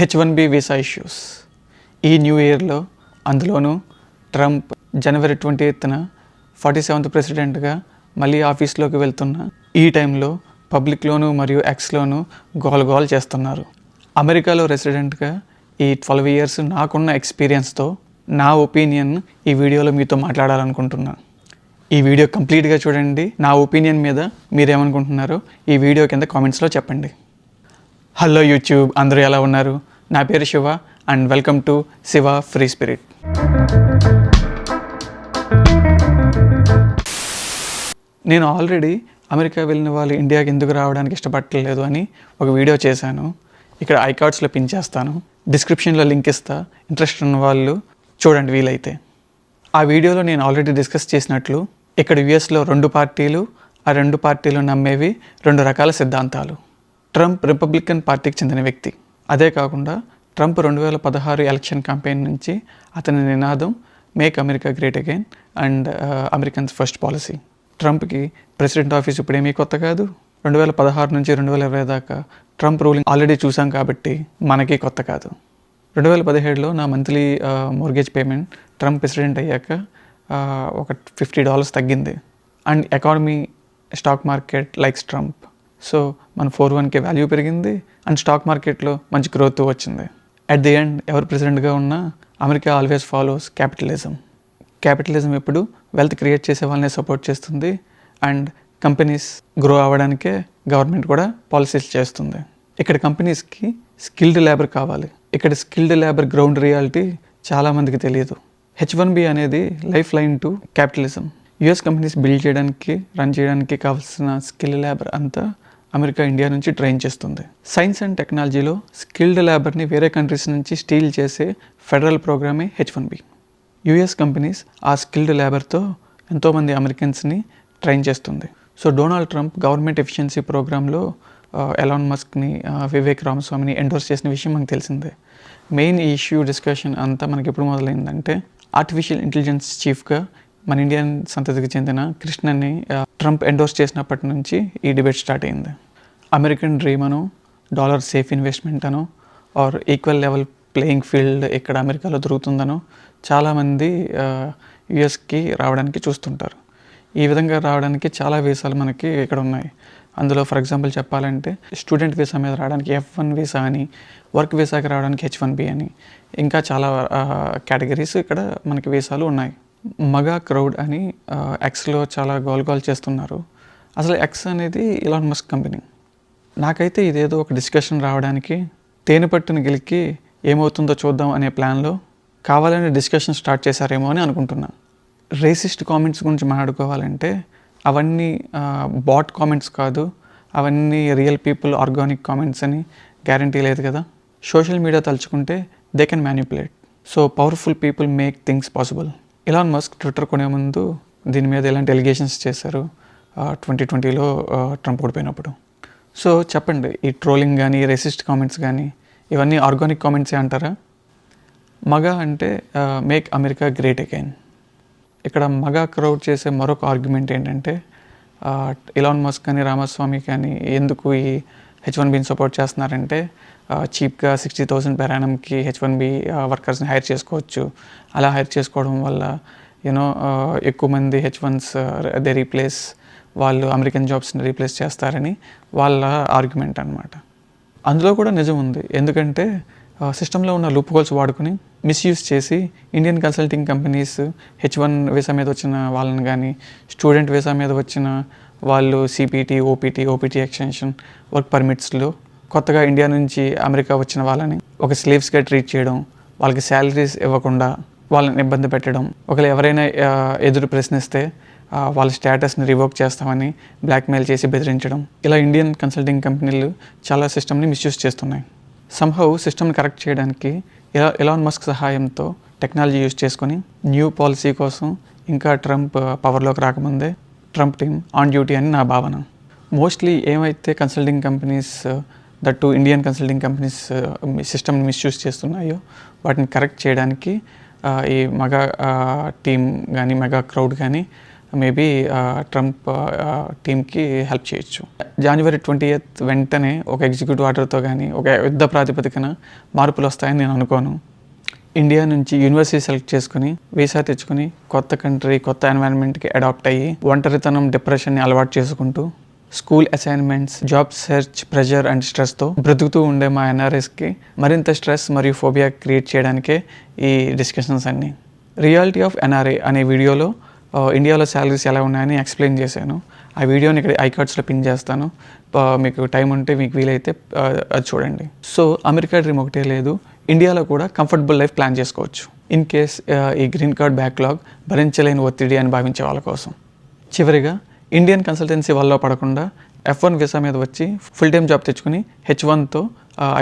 H one B visa issues. ఈ new ఇయర్లో అందులోనూ ట్రంప్ జనవరి ట్వంటీ ఎయిత్న ఫార్టీ సెవెంత్ ప్రెసిడెంట్గా మళ్ళీ ఆఫీస్లోకి వెళ్తున్న ఈ టైంలో పబ్లిక్లోను మరియు ఎక్స్లోను గోల్ గోల్ చేస్తున్నారు. అమెరికాలో రెసిడెంట్గా ఈ ట్వెల్వ్ ఇయర్స్ నాకున్న ఎక్స్పీరియన్స్తో నా ఒపీనియన్ ఈ వీడియోలో మీతో మాట్లాడాలనుకుంటున్నాను ఈ వీడియో కంప్లీట్గా చూడండి. నా ఒపీనియన్ మీద మీరేమనుకుంటున్నారో ఈ వీడియో కింద కామెంట్స్లో చెప్పండి. హలో యూట్యూబ్ అందరూ ఎలా ఉన్నారు? నా పేరు Shiva and welcome to Shiva free spirit. నేను ఆల్రెడీ అమెరికా వెళ్ళిన వాళ్ళు ఇండియాకి ఎందుకు రావడానికి ఇష్టపడలేదు అని ఒక వీడియో చేశాను. ఇక్కడ ఐకార్డ్స్లో పిన్ చేస్తాను. డిస్క్రిప్షన్లో లింక్ ఇస్తా. ఇంట్రెస్ట్ ఉన్న వాళ్ళు చూడండి వీలైతే. ఆ వీడియోలో నేను ఆల్రెడీ డిస్కస్ చేసినట్లు ఇక్కడ యుఎస్లో రెండు పార్టీలు ఆ రెండు పార్టీలు నమ్మేవి రెండు రకాల సిద్ధాంతాలు. ట్రంప్ రిపబ్లికన్ పార్టీకి చెందిన వ్యక్తి. అదే కాకుండా ట్రంప్ రెండు వేల పదహారు ఎలక్షన్ క్యాంపెయిన్ నుంచి అతని నినాదం make America great again and Americans first policy. ట్రంప్కి president office ఇప్పుడేమీ కొత్త కాదు. రెండు వేల పదహారు నుంచి రెండు వేల ఇరవై దాకా ట్రంప్ రూలింగ్ ఆల్రెడీ చూసాం కాబట్టి మనకి కొత్త కాదు. రెండు వేల పదిహేడులో నా monthly mortgage payment Trump president అయ్యాక ఒక ఫిఫ్టీ డాలర్స్ తగ్గింది. And economy stock market likes Trump. So మన ఫోర్ వన్కి వాల్యూ పెరిగింది అండ్ స్టాక్ మార్కెట్లో మంచి గ్రోత్ వచ్చింది. అట్ ది ఎండ్ ఎవరు ప్రెసిడెంట్గా ఉన్నా America always follows capitalism capitalism ఎప్పుడు వెల్త్ క్రియేట్ చేసే వాళ్ళని సపోర్ట్ చేస్తుంది అండ్ కంపెనీస్ గ్రో అవ్వడానికే గవర్నమెంట్ కూడా పాలసీస్ చేస్తుంది. ఇక్కడ కంపెనీస్కి స్కిల్డ్ లేబర్ కావాలి. ఇక్కడ స్కిల్డ్ లేబర్ గ్రౌండ్ రియాలిటీ చాలామందికి తెలియదు. హెచ్ వన్ బి అనేది lifeline to capitalism US companies build చేయడానికి రన్ చేయడానికి కావాల్సిన స్కిల్ లేబర్ అంతా అమెరికా ఇండియా నుంచి ట్రైన్ చేస్తుంది. సైన్స్ అండ్ టెక్నాలజీలో స్కిల్డ్ లేబర్ని వేరే కంట్రీస్ నుంచి స్టీల్ చేసే federal ప్రోగ్రామే H one B. US companies ఆ స్కిల్డ్ లేబర్తో ఎంతోమంది అమెరికన్స్ని ట్రైన్ చేస్తుంది. So Donald Trump government efficiency ప్రోగ్రాంలో ఎలాన్ మస్క్ని వివేక్ రామస్వామిని ఎండోర్స్ చేసిన విషయం మనకు తెలిసిందే. మెయిన్ ఇష్యూ డిస్కషన్ అంతా మనకి ఎప్పుడు మొదలైందంటే ఆర్టిఫిషియల్ ఇంటెలిజెన్స్ చీఫ్గా మన ఇండియన్ సంతతికి చెందిన కృష్ణని ట్రంప్ ఎండోర్స్ చేసినప్పటి నుంచి ఈ డిబేట్ స్టార్ట్ అయింది. అమెరికన్ డ్రీమ్ అను dollar safe investment Anu or equal level playing field ఇక్కడ అమెరికాలో దొరుకుతుందనో చాలామంది యుఎస్కి రావడానికి చూస్తుంటారు. ఈ విధంగా రావడానికి చాలా వీసాలు మనకి ఇక్కడ ఉన్నాయి. అందులో ఫర్ ఎగ్జాంపుల్ చెప్పాలంటే స్టూడెంట్ వీసా మీద రావడానికి ఎఫ్ వన్ వీసా అని వర్క్ వీసాకి రావడానికి హెచ్ వన్ బి అని ఇంకా చాలా కేటగిరీస్ ఇక్కడ మనకి వీసాలు ఉన్నాయి. మగా క్రౌడ్ అని ఎక్స్లో చాలా గోల్ గోల్ చేస్తున్నారు. అసలు ఎక్స్ అనేది ఇలాన్ మస్క్ కంపెనీ నాకైతే ఇదేదో ఒక డిస్కషన్ రావడానికి తేనె పట్టిన గెలికి ఏమవుతుందో చూద్దాం అనే ప్లాన్లో కావాలని డిస్కషన్ స్టార్ట్ చేశారేమో అని అనుకుంటున్నా. రేసిస్ట్ కామెంట్స్ గురించి మాట్లాడుకోవాలంటే అవన్నీ బాట్ కామెంట్స్ కాదు అవన్నీ రియల్ పీపుల్ ఆర్గానిక్ కామెంట్స్ అని గ్యారంటీ లేదు కదా. సోషల్ మీడియా తలుచుకుంటే they can manipulate so powerful people make things possible Elon Musk Twitter కొనే ముందు దీని మీద ఎలాంటి ఎలిగేషన్స్ చేశారు? ట్వంటీ ట్వంటీలో ట్రంప్ ఓడిపోయినప్పుడు. సో చెప్పండి ఈ ట్రోలింగ్ కానీ రెసిస్ట్ కామెంట్స్ కానీ ఇవన్నీ ఆర్గానిక్ కామెంట్సే అంటారా? మగ అంటే మేక్ అమెరికా గ్రేట్ అగైన్ ఇక్కడ మగ క్రౌడ్ చేసే మరొక ఆర్గ్యుమెంట్ ఏంటంటే ఇలాన్ మస్క్ కానీ రామస్వామి కానీ ఎందుకు ఈ హెచ్ వన్ బీని సపోర్ట్ చేస్తున్నారంటే చీప్గా సిక్స్టీ థౌసండ్ పెరానంకి హెచ్ వన్ బి వర్కర్స్ని హైర్ చేసుకోవచ్చు. అలా హైర్ చేసుకోవడం వల్ల యూనో ఎక్కువ మంది హెచ్ వన్స్ దే రీప్లేస్ వాళ్ళు అమెరికన్ జాబ్స్ని రీప్లేస్ చేస్తారని వాళ్ళ ఆర్గ్యుమెంట్ అనమాట అందులో కూడా నిజం ఉంది. ఎందుకంటే సిస్టంలో ఉన్న లూప్ హోల్స్ వాడుకుని మిస్యూజ్ చేసి Indian consulting companies H one visa మీద వచ్చిన వాళ్ళని కానీ స్టూడెంట్ వీసా మీద వచ్చిన వాళ్ళు CPT OPT OPT extension work పర్మిట్స్లో కొత్తగా ఇండియా నుంచి అమెరికా వచ్చిన వాళ్ళని ఒక స్లీవ్స్గా ట్రీట్ చేయడం వాళ్ళకి శాలరీస్ ఇవ్వకుండా వాళ్ళని ఇబ్బంది పెట్టడం ఒకవేళ ఎవరైనా ఎదురు ప్రశ్నిస్తే వాళ్ళ స్టేటస్ని రివోక్ చేస్తామని బ్లాక్మెయిల్ చేసి బెదిరించడం. ఇలా ఇండియన్ కన్సల్టింగ్ కంపెనీలు చాలా సిస్టమ్ని మిస్యూజ్ చేస్తున్నాయి. సంహౌ సిస్టమ్ని కరెక్ట్ చేయడానికి ఇలా ఎలాన్ మస్క్ సహాయంతో టెక్నాలజీ యూజ్ చేసుకొని న్యూ పాలసీ కోసం ఇంకా ట్రంప్ పవర్లోకి రాకముందే ట్రంప్ టీమ్ ఆన్ డ్యూటీ అని నా భావన. మోస్ట్లీ ఏమైతే consulting companies that Indian consulting companies సిస్టమ్ని మిస్యూజ్ చేస్తున్నాయో వాటిని కరెక్ట్ చేయడానికి uh, ఈ మెగా uh, టీమ్ కానీ మెగా క్రౌడ్ కానీ మేబీ ట్రంప్ టీమ్కి హెల్ప్ చేయొచ్చు. జనవరి ట్వంటీ ఎయిత్ వెంటనే ఒక ఎగ్జిక్యూటివ్ ఆర్డర్తో కానీ ఒక యుద్ధ ప్రాతిపదికన మార్పులు వస్తాయని నేను అనుకోను. ఇండియా నుంచి యూనివర్సిటీ సెలెక్ట్ చేసుకుని వీసా తెచ్చుకుని కొత్త కంట్రీ కొత్త ఎన్వైరన్మెంట్కి అడాప్ట్ అయ్యి ఒంటరితనం డిప్రెషన్ని అలవాటు చేసుకుంటూ school assignments job search pressure and స్ట్రెస్తో బ్రతుకుతూ ఉండే మా ఎన్ఆర్ఎస్కి మరింత స్ట్రెస్ మరియు ఫోబియా క్రియేట్ చేయడానికే ఈ డిస్కషన్స్ అన్నీ. రియాలిటీ ఆఫ్ ఎన్ఆర్ఏ అనే వీడియోలో ఇండియాలో శాలరీస్ ఎలా ఉన్నాయని ఎక్స్ప్లెయిన్ చేశాను. ఆ వీడియోని ఇక్కడ ఐకార్డ్స్లో పిన్ చేస్తాను. మీకు టైం ఉంటే మీకు వీలైతే అది చూడండి. సో అమెరికా డ్రీమ్ ఒకటే లేదు. ఇండియాలో కూడా కంఫర్టబుల్ లైఫ్ ప్లాన్ చేసుకోవచ్చు. ఇన్ కేస్ ఈ గ్రీన్ కార్డ్ బ్యాక్లాగ్ భరించలేని ఒత్తిడి అని భావించే వాళ్ళ కోసం. చివరిగా ఇండియన్ కన్సల్టెన్సీ వల్ల పడకుండా ఎఫ్ వన్ వీసా మీద వచ్చి ఫుల్ టైం జాబ్ తెచ్చుకుని హెచ్ వన్తో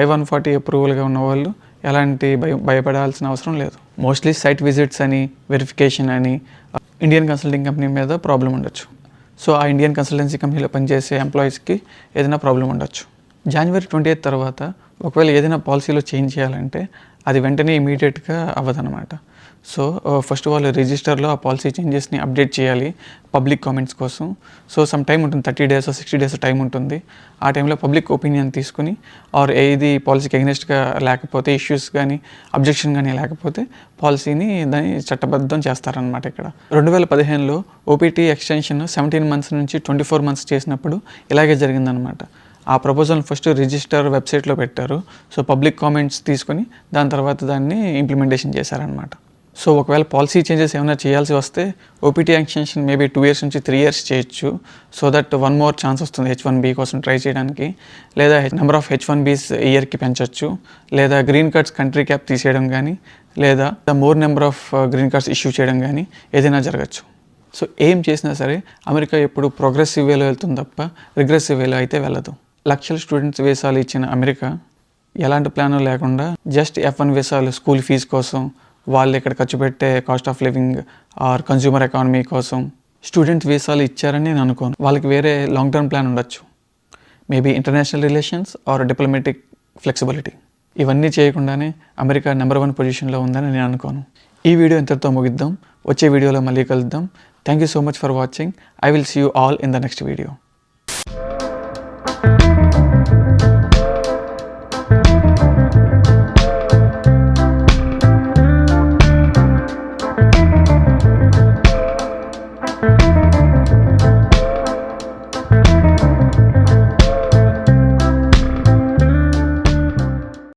ఐ వన్ ఫార్టీ అప్రూవల్గా ఉన్న వాళ్ళు ఎలాంటి భయ భయపడాల్సిన అవసరం లేదు. మోస్ట్లీ సైట్ విజిట్స్ అని వెరిఫికేషన్ అని ఇండియన్ కన్సల్టింగ్ కంపెనీ మీద ప్రాబ్లం ఉండొచ్చు. సో ఆ ఇండియన్ కన్సల్టెన్సీ కంపెనీలో పనిచేసే ఎంప్లాయీస్కి ఏదైనా ప్రాబ్లం ఉండొచ్చు. జనవరి ట్వంటీ ఎయిత్ తర్వాత ఒకవేళ ఏదైనా పాలసీలో చేంజ్ చేయాలంటే అది వెంటనే ఇమీడియట్గా అవ్వదన్నమాట. సో ఫస్ట్ వాళ్ళు రిజిస్టర్లో ఆ పాలసీ చేంజెస్ని అప్డేట్ చేయాలి పబ్లిక్ కామెంట్స్ కోసం. సో సమ్ టైం ఉంటుంది thirty days sixty days time ఉంటుంది. ఆ టైంలో పబ్లిక్ ఒపీనియన్ తీసుకుని ఆర్ ఏది పాలసీకి ఎగ్నెస్ట్గా లేకపోతే ఇష్యూస్ కానీ అబ్జెక్షన్ కానీ లేకపోతే పాలసీని దాన్ని చట్టబద్ధం చేస్తారనమాట ఇక్కడ. రెండు వేల పదిహేనులో ఓపీటీ ఎక్స్టెన్షన్ సెవెంటీన్ మంత్స్ నుంచి ట్వంటీ ఫోర్ మంత్స్ చేసినప్పుడు ఇలాగే జరిగిందనమాట ఆ ప్రపోజల్ ఫస్ట్ రిజిస్టర్ వెబ్సైట్లో పెట్టారు. సో పబ్లిక్ కామెంట్స్ తీసుకొని దాని తర్వాత దాన్ని ఇంప్లిమెంటేషన్ చేశారనమాట సో ఒకవేళ పాలసీ చేంజెస్ ఏమైనా చేయాల్సి వస్తే OPT extension maybe two years నుంచి త్రీ ఇయర్స్ చేయొచ్చు. So that one more chance వస్తుంది హెచ్ వన్ బీ కోసం ట్రై చేయడానికి. లేదా నెంబర్ ఆఫ్ హెచ్ వన్ బీస్ ఇయర్కి పెంచవచ్చు లేదా గ్రీన్ కార్డ్స్ కంట్రీ క్యాప్ తీసేయడం కానీ లేదా the more number of green cards issue చేయడం కానీ ఏదైనా జరగచ్చు. సో ఏం చేసినా సరే అమెరికా ఎప్పుడు ప్రోగ్రెసివ్ వేలో వెళ్తుంది తప్ప రిగ్రెసివ్ వేలో అయితే వెళ్ళదు. లక్షల స్టూడెంట్స్ వీసాలు ఇచ్చిన అమెరికా ఎలాంటి ప్లాన్ లేకుండా జస్ట్ ఎఫ్ వన్ వీసాలు స్కూల్ ఫీజు కోసం వాళ్ళు ఇక్కడ ఖర్చు పెట్టే cost of living or consumer economy కోసం స్టూడెంట్ వీసాలు ఇచ్చారని నేను అనుకోను. వాళ్ళకి వేరే లాంగ్ టర్మ్ ప్లాన్ ఉండొచ్చు. Maybe international relations or diplomatic flexibility ఇవన్నీ చేయకుండానే అమెరికా నెంబర్ వన్ పొజిషన్లో ఉందని నేను అనుకోను. ఈ వీడియో ఇంతటితో ముగిద్దాం. వచ్చే వీడియోలో మళ్ళీ కలుద్దాం. Thank you so much for watching I will see you all in the next video